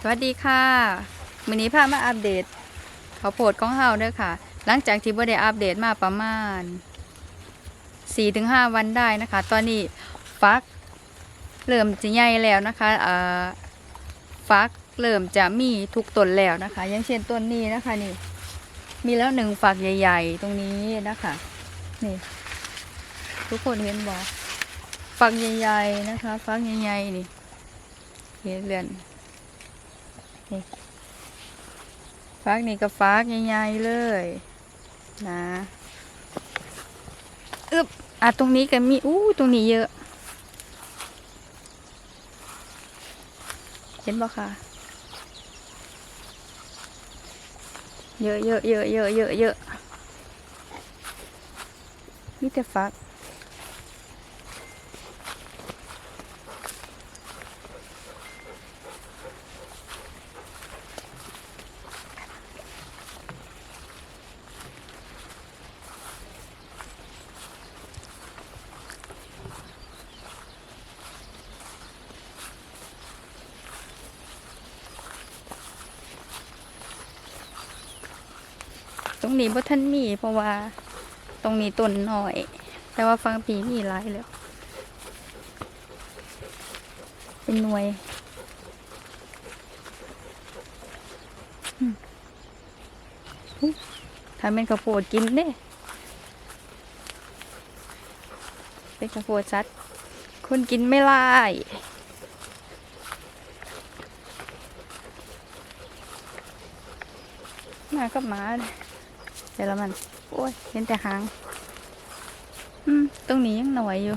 สวัสดีค่ะมือนี้พามาอัปเดตข้าวโพดของเฮาเด้อค่ะ หลังจากที่บ่ได้อัปเดตมาประมาณ 4-5 วันได้นะคะ ตอนนี้ฟักเริ่มจะใหญ่แล้วนะคะเอ่อฟักเริ่มจะมีทุกต้นแล้วนะคะ อย่างเช่นต้นนี้นะคะนี่ มีแล้วหนึ่งฝักใหญ่ ๆ ตรงนี้นะคะ นี่ ทุกคนเห็นบ่ฝักใหญ่ ๆ นะคะฟักใหญ่ๆนี่เห็นเรือน นี่ฟักนี่ก็ฟักใหญ่ๆเลยนะอึบอะตรงนี้ก็มีอู้ตรงนี้เยอะ เห็นบ่คะเยอะเยอะเยอะเยอะเยอะเยอะมีแต่ฟัก รงนี้บ่ท่านมี เพราะว่าตรงนี้ต้นหน้อย แต่ว่าฟังปีมีหลายแล้ว เป็นหน่วยอืมอุ๊ยถ้าเป็นข้าวโพดกินเด้เป็นข้าวโพดชัด คนกินไม่ไล่มากับหมาเลย เดี๋ยวละมัน โอ้ย เห็นแต่หาง อืม ตรงนี้ยังหน่อยอยู่